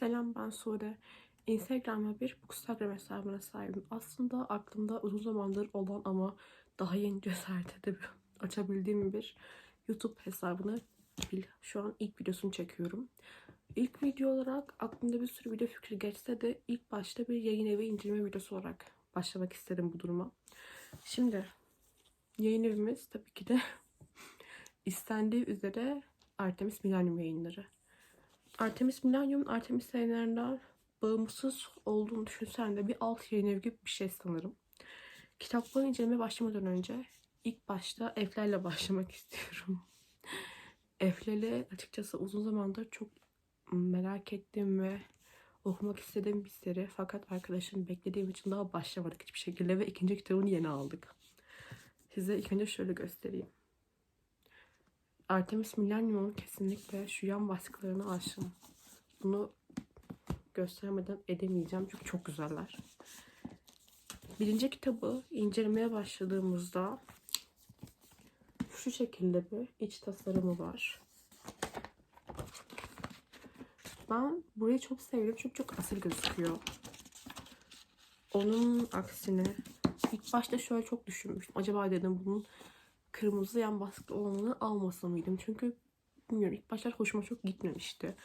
Selam ben Sude. Instagram'da bir Bookstagram hesabına sahibim. Aslında aklımda uzun zamandır olan ama daha yeni cesaret edip açabildiğim bir YouTube hesabını şu an ilk videosunu çekiyorum. İlk video olarak aklımda bir sürü video fikri geçse de ilk başta bir yayın evi indirme videosu olarak başlamak istedim bu duruma. Şimdi yayın evimiz tabii ki de istendiği üzere Artemis Millennium yayınları. Artemis Millennium'un Artemis yayınlarından bağımsız olduğunu düşünsen de bir alt yayın evi gibi bir şey sanırım. Kitapları incelemeye başlamadan önce ilk başta Efler'le başlamak istiyorum. Efler'i açıkçası uzun zamandır çok merak ettiğim ve okumak istediğim bir seri. Fakat arkadaşım beklediğim için daha başlamadık hiçbir şekilde ve ikinci kitabını yeni aldık. Size ilk önce şöyle göstereyim. Artemis Millennium'un kesinlikle şu yan baskılarına aşığım. Bunu göstermeden edemeyeceğim çünkü çok güzeller. Birinci kitabı incelemeye başladığımızda şu şekilde bir iç tasarımı var. Ben burayı çok seviyorum çünkü çok asil gözüküyor. Onun aksine ilk başta şöyle çok düşünmüştüm. Acaba dedim bunun kırmızı yan baskı olanını almasa mıydım? Çünkü bilmiyorum ilk başlar hoşuma çok gitmemişti.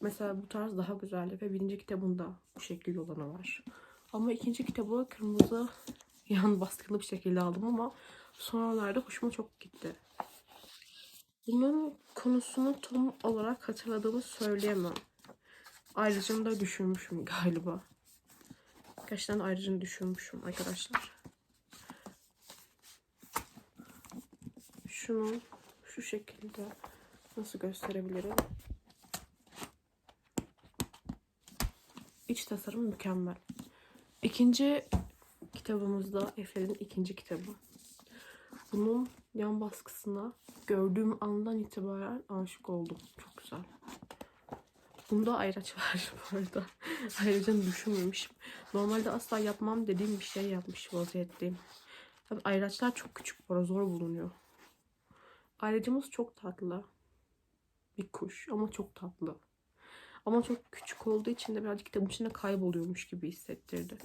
Mesela bu tarz daha güzeldi ve birinci kitabında bu şekilde olanı var. Ama ikinci kitabı kırmızı yan baskılı bir şekilde aldım ama sonralarda hoşuma çok gitti. Bunun konusunu tam olarak hatırladığımı söyleyemem. Ayrıca da düşünmüşüm galiba. Gerçekten ayrıca düşünmüşüm arkadaşlar. Şunu şu şekilde nasıl gösterebilirim? İç tasarım mükemmel. İkinci kitabımızda Efe'nin ikinci kitabı. Bunun yan baskısına gördüğüm andan itibaren aşık oldum. Çok güzel. Bunda ayraç var bu arada. Ayrıca düşünmemişim. Normalde asla yapmam dediğim bir şey yapmış vaziyetteyim. Tabii ayraçlar çok küçük arada zor bulunuyor. Ayracımız çok tatlı. Bir kuş ama çok tatlı. Ama çok küçük olduğu için de birazcık kitabın içinde kayboluyormuş gibi hissettirdi.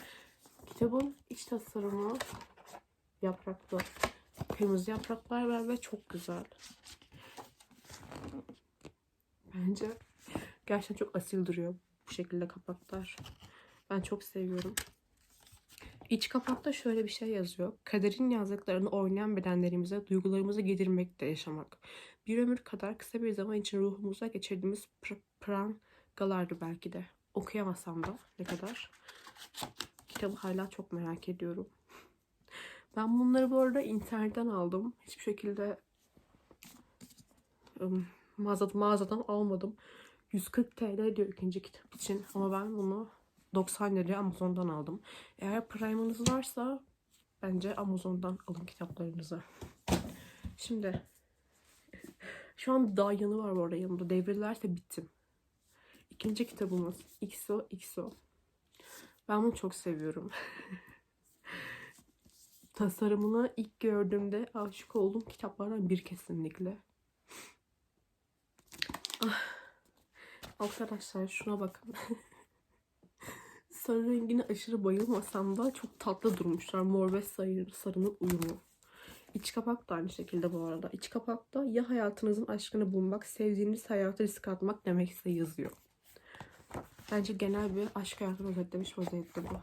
Kitabın iç tasarımı yapraklı. Kırmızı yapraklar var ve çok güzel. Bence gerçekten çok asil duruyor bu şekilde kapaklar. Ben çok seviyorum. İç kapakta şöyle bir şey yazıyor. Kaderin yazdıklarını oynayan bedenlerimize duygularımızı yedirmekte yaşamak. Bir ömür kadar kısa bir zaman için ruhumuza geçirdiğimiz pr- prangalardı belki de. Okuyamasam da ne kadar. Kitabı hala çok merak ediyorum. Ben bunları bu arada internetten aldım. Hiçbir şekilde ım, mağazadan, mağazadan almadım. 140 TL diyor ikinci kitap için. Ama ben bunu 90 liraya Amazon'dan aldım. Eğer Prime'ınız varsa bence Amazon'dan alın kitaplarınızı. Şimdi şu an daha yanı var bu arada yanımda. Devrilirse bittim. İkinci kitabımız XO XO. Ben bunu çok seviyorum. Tasarımını ilk gördüğümde aşık olduğum kitaplardan bir kesinlikle. Ah. Arkadaşlar şuna bakın. Sarı rengine aşırı bayılmasam da çok tatlı durmuşlar. Mor ve sarı, sarının uyumu. İç kapak da aynı şekilde bu arada. İç kapakta ya hayatınızın aşkını bulmak, sevdiğiniz hayatı risk atmak demek size yazıyor. Bence genel bir aşk hayatını özetlemiş vaziyette bu.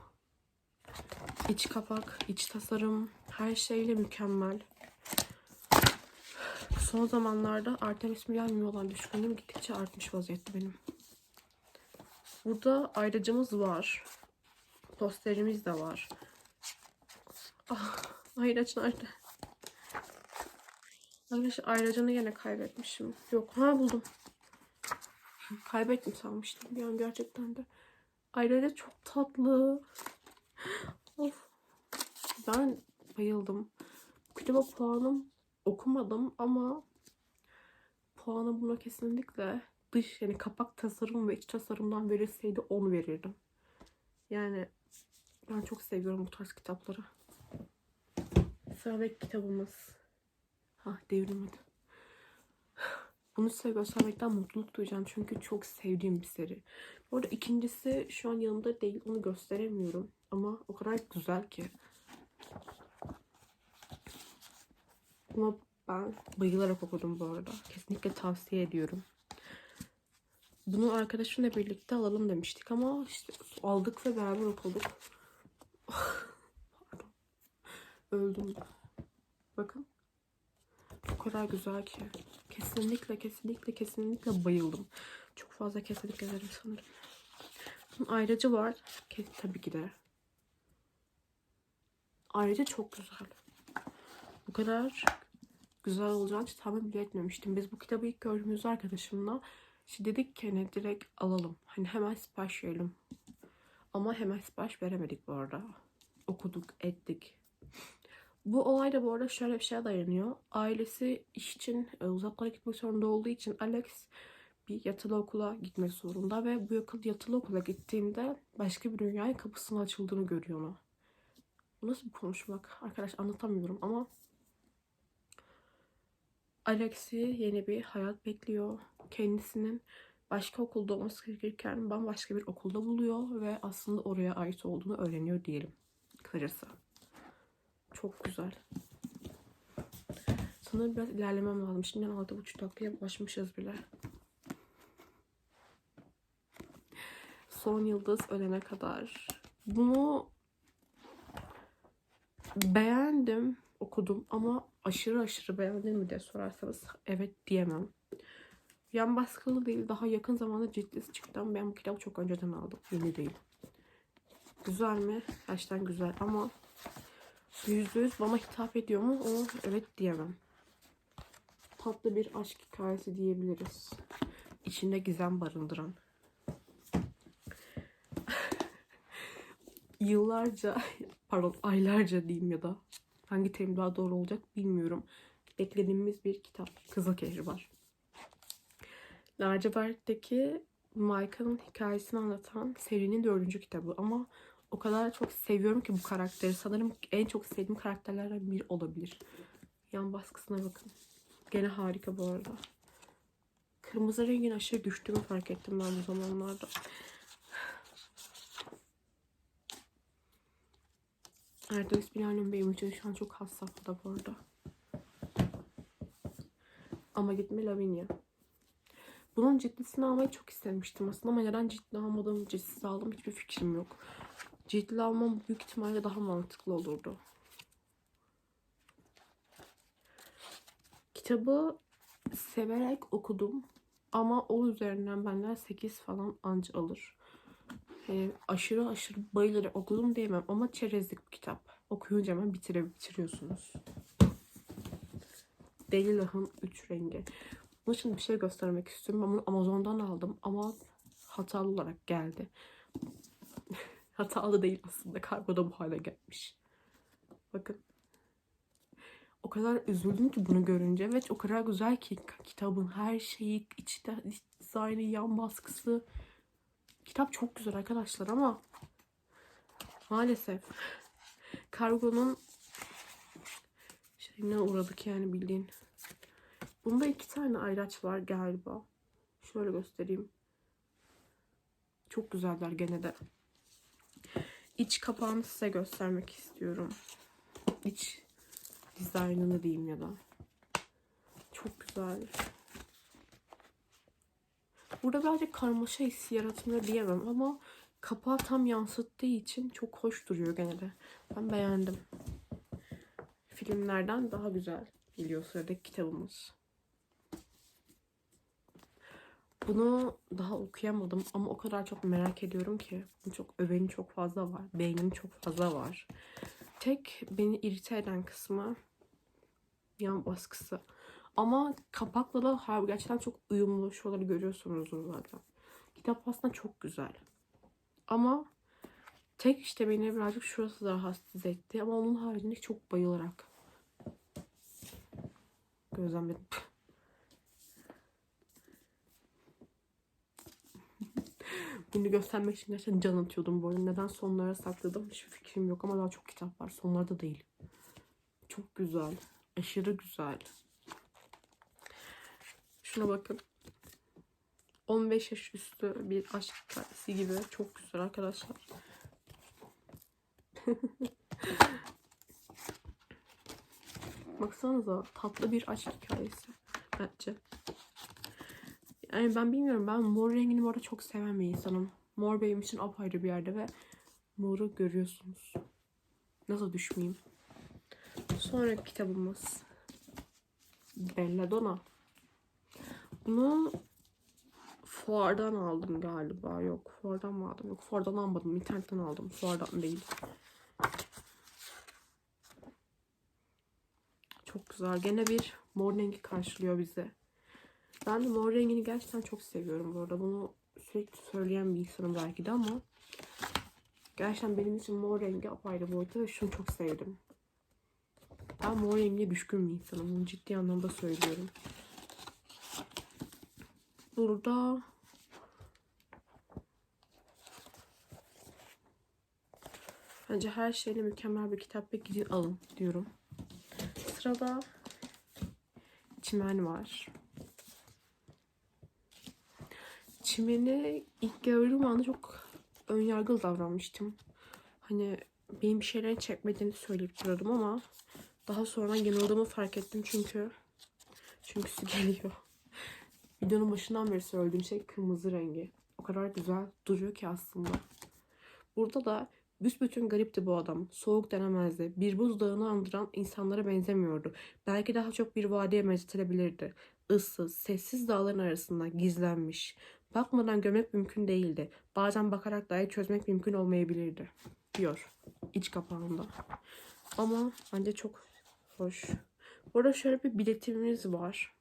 İç kapak, iç tasarım her şeyle mükemmel. Son zamanlarda Artemis Millennium olan düşkünlüğüm gittikçe artmış vaziyette benim. Burada ayracımız var. Posterimiz de var. Ah, ayraç nerede? Arkadaşlar ayracını yine kaybetmişim. Yok ha buldum. Kaybettim sanmıştım bir an gerçekten de. Ayrıca çok tatlı. Of. Ben bayıldım. Kitaba puanım okumadım ama puanı buna kesinlikle dış yani kapak tasarım ve iç tasarımdan verilseydi 10 verirdim. Yani ben çok seviyorum bu tarz kitapları. Sıradaki kitabımız. Ha devrilmedi. Bunu size göstermekten mutluluk duyacağım. Çünkü çok sevdiğim bir seri. Bu arada ikincisi şu an yanımda değil. Onu gösteremiyorum. Ama o kadar güzel ki. Bunu ben bayılarak okudum bu arada. Kesinlikle tavsiye ediyorum. Bunu arkadaşımla birlikte alalım demiştik ama işte aldık ve beraber okuduk. Öldüm. Bakın. O kadar güzel ki. Kesinlikle kesinlikle kesinlikle bayıldım. Çok fazla kesinlikle ederim sanırım. Bunun ayrıcı var. Ke- Tabii ki de. Ayrıca çok güzel. Bu kadar güzel olacağını hiç tahmin bile etmemiştim. Biz bu kitabı ilk gördüğümüzde arkadaşımla işte dedik ki hani direkt alalım. Hani hemen sipariş verelim. Ama hemen sipariş veremedik bu arada. Okuduk, ettik. Bu olay da bu arada şöyle bir şeye dayanıyor. Ailesi iş için e, uzaklara gitmek zorunda olduğu için Alex bir yatılı okula gitmek zorunda ve bu yakın yatılı okula gittiğinde başka bir dünyaya kapısının açıldığını görüyor ona. Bu nasıl bir konuşmak? Arkadaş anlatamıyorum ama Alex'i yeni bir hayat bekliyor. Kendisinin başka okulda olması gerekirken bambaşka bir okulda buluyor ve aslında oraya ait olduğunu öğreniyor diyelim. Kısacası. Çok güzel. Sanırım biraz ilerlemem lazım. Şimdiden 6,5 dakikaya ulaşmışız bile. Son yıldız ölene kadar. Bunu beğendim, okudum ama aşırı aşırı beğendim mi diye sorarsanız evet diyemem. Yan baskılı değil, daha yakın zamanda ciltlisi çıktı ama ben bu kitabı çok önceden aldım. Yeni değil. Güzel mi? Gerçekten güzel ama yüzde yüz bana hitap ediyor mu? O evet diyemem. Tatlı bir aşk hikayesi diyebiliriz. İçinde gizem barındıran. Yıllarca, pardon aylarca diyeyim ya da hangi terim daha doğru olacak bilmiyorum. Beklediğimiz bir kitap. Kızıl Kehribar. Lacivert'teki Mike'ın hikayesini anlatan serinin dördüncü kitabı ama o kadar çok seviyorum ki bu karakteri. Sanırım en çok sevdiğim karakterlerden biri olabilir. Yan baskısına bakın. Gene harika bu arada. Kırmızı rengin aşırı düştüğümü fark ettim ben bu zamanlarda. Erdoğan Bilal'in benim için şu an çok has safhada bu arada. Ama gitme Lavinia. Bunun cidlisini almayı çok istemiştim aslında ama neden ciddi almadım, cidsiz aldım hiçbir fikrim yok. Ciddi almam büyük ihtimalle daha mantıklı olurdu. Kitabı severek okudum ama o üzerinden benden 8 falan anca alır. Ee, aşırı aşırı bayılarak okudum diyemem ama çerezlik bir kitap. Okuyunca hemen bitire, bitiriyorsunuz. Deli Lah'ın Üç Rengi. Bunun için bir şey göstermek istiyorum. Ben bunu Amazon'dan aldım ama hatalı olarak geldi. hatalı değil aslında. Kargoda bu hale gelmiş. Bakın. O kadar üzüldüm ki bunu görünce ve o kadar güzel ki kitabın her şeyi, iç dizaynı, yan baskısı. Kitap çok güzel arkadaşlar ama maalesef kargonun şeyine uğradık yani bildiğin. Bunda iki tane ayraç var galiba. Şöyle göstereyim. Çok güzeller gene de. İç kapağını size göstermek istiyorum. İç dizaynını diyeyim ya da. Çok güzel. Burada birazcık karmaşa hissi yaratmıyor diyemem ama kapağı tam yansıttığı için çok hoş duruyor gene de. Ben beğendim. Filmlerden daha güzel geliyor sıradaki kitabımız. Bunu daha okuyamadım ama o kadar çok merak ediyorum ki. Çok öveni çok fazla var. Beğenim çok fazla var. Tek beni irite eden kısmı yan baskısı. Ama kapakla da har- gerçekten çok uyumlu. Şuraları görüyorsunuzdur zaten. Kitap aslında çok güzel. Ama tek işte beni birazcık şurası da rahatsız etti. Ama onun haricinde çok bayılarak gözlemledim. Bunu göstermek için gerçekten can atıyordum bu arada. Neden sonlara sakladım hiçbir fikrim yok ama daha çok kitap var. Sonlarda değil. Çok güzel. Aşırı güzel. Şu Şuna bakın. 15 yaş üstü bir aşk hikayesi gibi. Çok güzel arkadaşlar. Baksanıza tatlı bir aşk hikayesi bence. Yani ben bilmiyorum ben mor rengini bu arada çok seven bir insanım. Mor benim için apayrı bir yerde ve moru görüyorsunuz. Nasıl düşmeyeyim? Sonraki kitabımız Belladonna. Bunu fuardan aldım galiba. Yok fuardan mı aldım? Yok fuardan almadım. İnternetten aldım. Fuardan değil. Çok güzel. Gene bir mor rengi karşılıyor bize. Ben de mor rengini gerçekten çok seviyorum bu arada. Bunu sürekli söyleyen bir insanım belki de ama gerçekten benim için mor rengi apayrı boyuta ve şunu çok sevdim. Ben mor rengiye düşkün bir insanım. Bunu ciddi anlamda söylüyorum. Burada Bence her şeyle mükemmel bir kitap ve gidin alın diyorum. Sırada çimen var. Çimeni ilk gördüğüm anda çok önyargılı davranmıştım. Hani benim bir şeyleri çekmediğini söyleyip duruyordum ama daha sonra yanıldığımı fark ettim çünkü çünkü geliyor. Videonun başından beri söylediğim şey kırmızı rengi. O kadar güzel duruyor ki aslında. Burada da büsbütün garipti bu adam. Soğuk denemezdi. Bir buzdağını andıran insanlara benzemiyordu. Belki daha çok bir vadiye benzetilebilirdi. Issız, sessiz dağların arasında gizlenmiş. Bakmadan görmek mümkün değildi. Bazen bakarak dahi çözmek mümkün olmayabilirdi. Diyor iç kapağında. Ama bence çok hoş. Burada şöyle bir biletimiz var.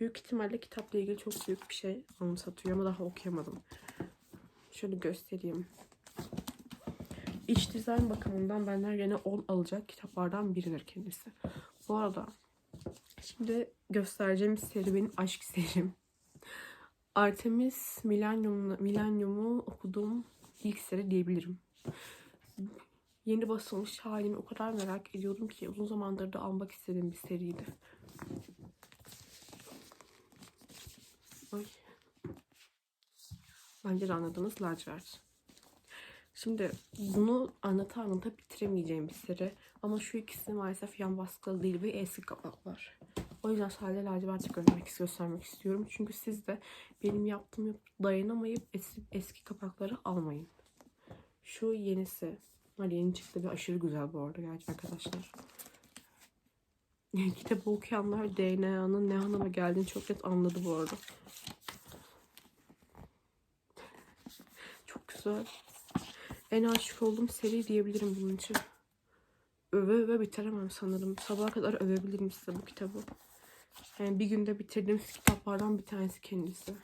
Büyük ihtimalle kitapla ilgili çok büyük bir şey anımsatıyor ama daha okuyamadım. Şöyle göstereyim. İç dizayn bakımından benden yine 10 alacak kitaplardan biridir kendisi. Bu arada şimdi göstereceğim seri benim aşk serim. Artemis Millennium'u okuduğum ilk seri diyebilirim. Yeni basılmış halini o kadar merak ediyordum ki uzun zamandır da almak istediğim bir seriydi. Bence de anladınız lacivert. Şimdi bunu anlata anlata bitiremeyeceğim bir seri. Ama şu ikisi maalesef yan baskılı değil ve eski kapaklar. O yüzden sadece laciverti görmek, göstermek istiyorum. Çünkü siz de benim yaptığım dayanamayıp eski, eski kapakları almayın. Şu yenisi. Hani yeni çıktı ve aşırı güzel bu arada gerçi arkadaşlar. Kitabı okuyanlar DNA'nın ne anlama geldiğini çok net anladı bu arada. Çok güzel. En aşık olduğum seri diyebilirim bunun için. Öve öve bitiremem sanırım. Sabaha kadar övebilirim size bu kitabı. Yani bir günde bitirdiğim kitaplardan bir tanesi kendisi.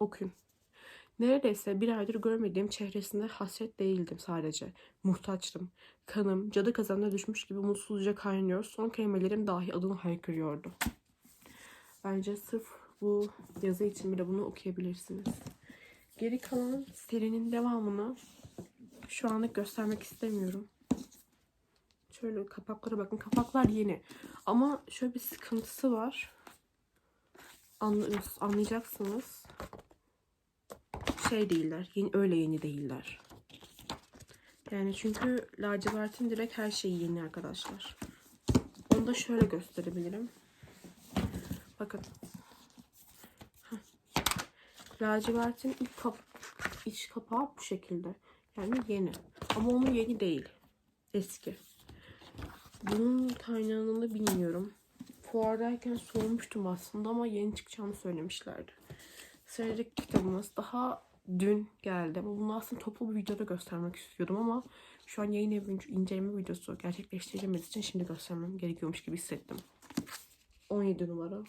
Okuyun. Neredeyse bir aydır görmediğim çehresinde hasret değildim sadece. Muhtaçtım. Kanım cadı kazanına düşmüş gibi mutsuzca kaynıyor. Son kelimelerim dahi adını haykırıyordu. Bence sırf bu yazı için bile bunu okuyabilirsiniz. Geri kalan serinin devamını şu anlık göstermek istemiyorum. Şöyle kapaklara bakın. Kapaklar yeni. Ama şöyle bir sıkıntısı var. Anlayacaksınız. Şey değiller. Yeni, öyle yeni değiller. Yani çünkü lacivertin direkt her şeyi yeni arkadaşlar. Onu da şöyle gösterebilirim. Bakın. Lacivertin ilk kap iç kapağı bu şekilde. Yani yeni. Ama onun yeni değil. Eski. Bunun kaynağını bilmiyorum. Fuardayken sormuştum aslında ama yeni çıkacağını söylemişlerdi. Sıradaki kitabımız daha dün geldi. Ama bunu aslında toplu bir videoda göstermek istiyordum ama şu an yayın evi inceleme videosu gerçekleştiremediği için şimdi göstermem gerekiyormuş gibi hissettim. 17 numara.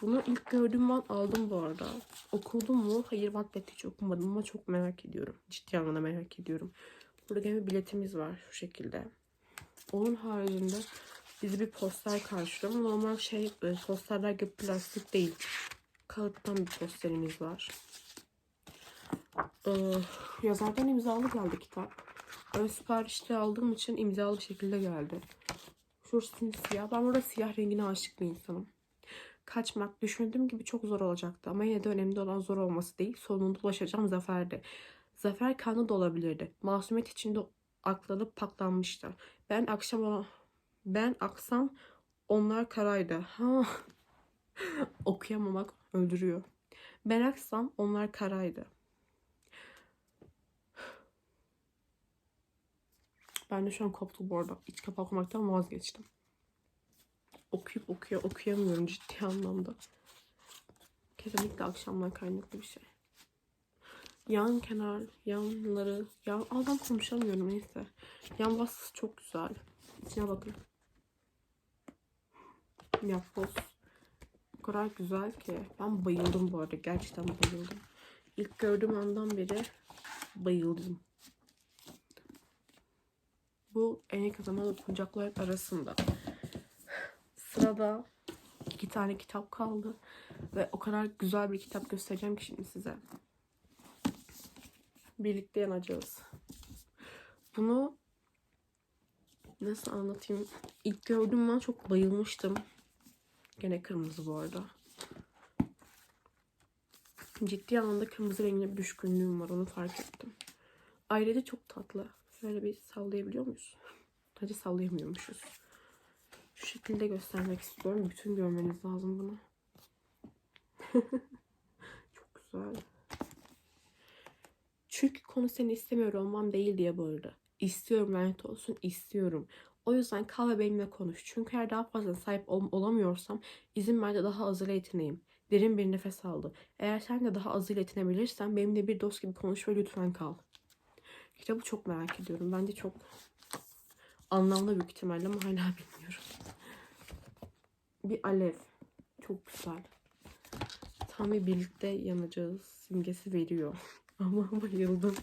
Bunu ilk gördüğüm an aldım bu arada. Okudum mu? Hayır Wattpad'de hiç okumadım ama çok merak ediyorum. Ciddi anlamda merak ediyorum. Burada bir biletimiz var şu şekilde. Onun haricinde bizi bir poster karşılıyor normal şey e, posterler gibi plastik değil. Kağıttan bir posterimiz var. Ee, yazardan imzalı geldi kitap. Ön siparişte aldığım için imzalı bir şekilde geldi. Şurası siyah. Ben burada siyah rengine aşık bir insanım. Kaçmak düşündüğüm gibi çok zor olacaktı ama yine de önemli olan zor olması değil. Sonunda ulaşacağım zaferdi. Zafer kanı da olabilirdi. Masumiyet içinde aklanıp paklanmışlar. Ben akşam ben aksam onlar karaydı. Ha. Okuyamamak öldürüyor. Ben aksam onlar karaydı. Ben de şu an koptu bu arada. İç kapağı okumaktan vazgeçtim. Okuyup okuyor, okuyamıyorum ciddi anlamda. Kesinlikle akşamdan kaynaklı bir şey. Yan kenar, yanları, yan, adam konuşamıyorum neyse. Yan baskısı çok güzel. İçine bakın. Yapboz. O kadar güzel ki. Ben bayıldım bu arada. Gerçekten bayıldım. İlk gördüğüm andan beri bayıldım. Bu en yakın zamanda okunacaklar arasında. Sırada iki tane kitap kaldı. Ve o kadar güzel bir kitap göstereceğim ki şimdi size. Birlikte yanacağız. Bunu nasıl anlatayım? İlk gördüğüm an çok bayılmıştım. Gene kırmızı bu arada. Ciddi anlamda kırmızı rengine bir düşkünlüğüm var. Onu fark ettim. Ayrıca çok tatlı. Şöyle bir sallayabiliyor muyuz? Hadi sallayamıyormuşuz. Şu şekilde göstermek istiyorum. Bütün görmeniz lazım bunu. çok güzel. Çünkü konu seni istemiyor olmam değil diye bağırdı. İstiyorum lanet olsun istiyorum. O yüzden kal ve benimle konuş. Çünkü eğer daha fazla sahip ol- olamıyorsam izin ver de daha azıyla yetineyim. Derin bir nefes aldı. Eğer sen de daha azıyla yetinebilirsen benimle bir dost gibi konuş ve lütfen kal. Kitabı çok merak ediyorum. Bence çok anlamlı büyük ihtimalle ama hala bilmiyorum. Bir alev. Çok güzel. Tam bir birlikte yanacağız simgesi veriyor. Ama bayıldım.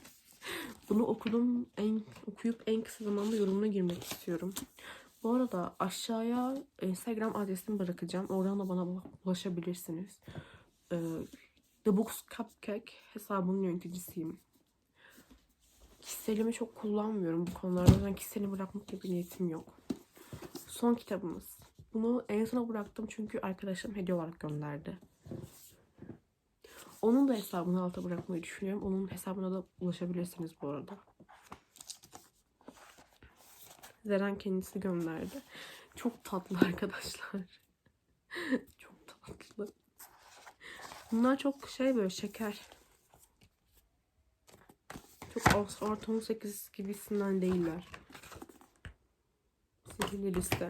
Bunu okudum. En, okuyup en kısa zamanda yorumuna girmek istiyorum. Bu arada aşağıya Instagram adresimi bırakacağım. Oradan da bana ulaşabilirsiniz. Ee, The Books Cupcake hesabının yöneticisiyim. Kişiselimi çok kullanmıyorum bu konularda. O yüzden kişiseli bırakmak gibi niyetim yok. Son kitabımız. Bunu en sona bıraktım çünkü arkadaşım hediye olarak gönderdi. Onun da hesabını alta bırakmayı düşünüyorum. Onun hesabına da ulaşabilirsiniz bu arada. Zeren kendisi gönderdi. Çok tatlı arkadaşlar. çok tatlı. Bunlar çok şey böyle şeker. Çok artı 18 gibisinden değiller. Sihirli liste.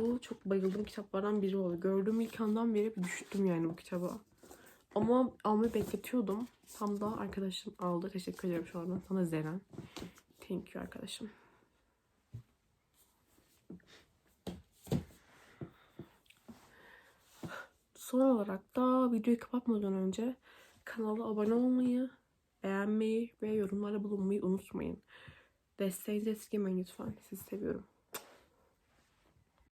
Bu çok bayıldığım kitaplardan biri oldu. Gördüğüm ilk andan beri düştüm yani bu kitaba. Ama almayı bekletiyordum. Tam da arkadaşım aldı. Teşekkür ederim şu anda. Sana Zeren. Thank you arkadaşım. Son olarak da videoyu kapatmadan önce kanala abone olmayı, beğenmeyi ve yorumlarda bulunmayı unutmayın. Desteğinizi esirgemeyin lütfen. Sizi seviyorum.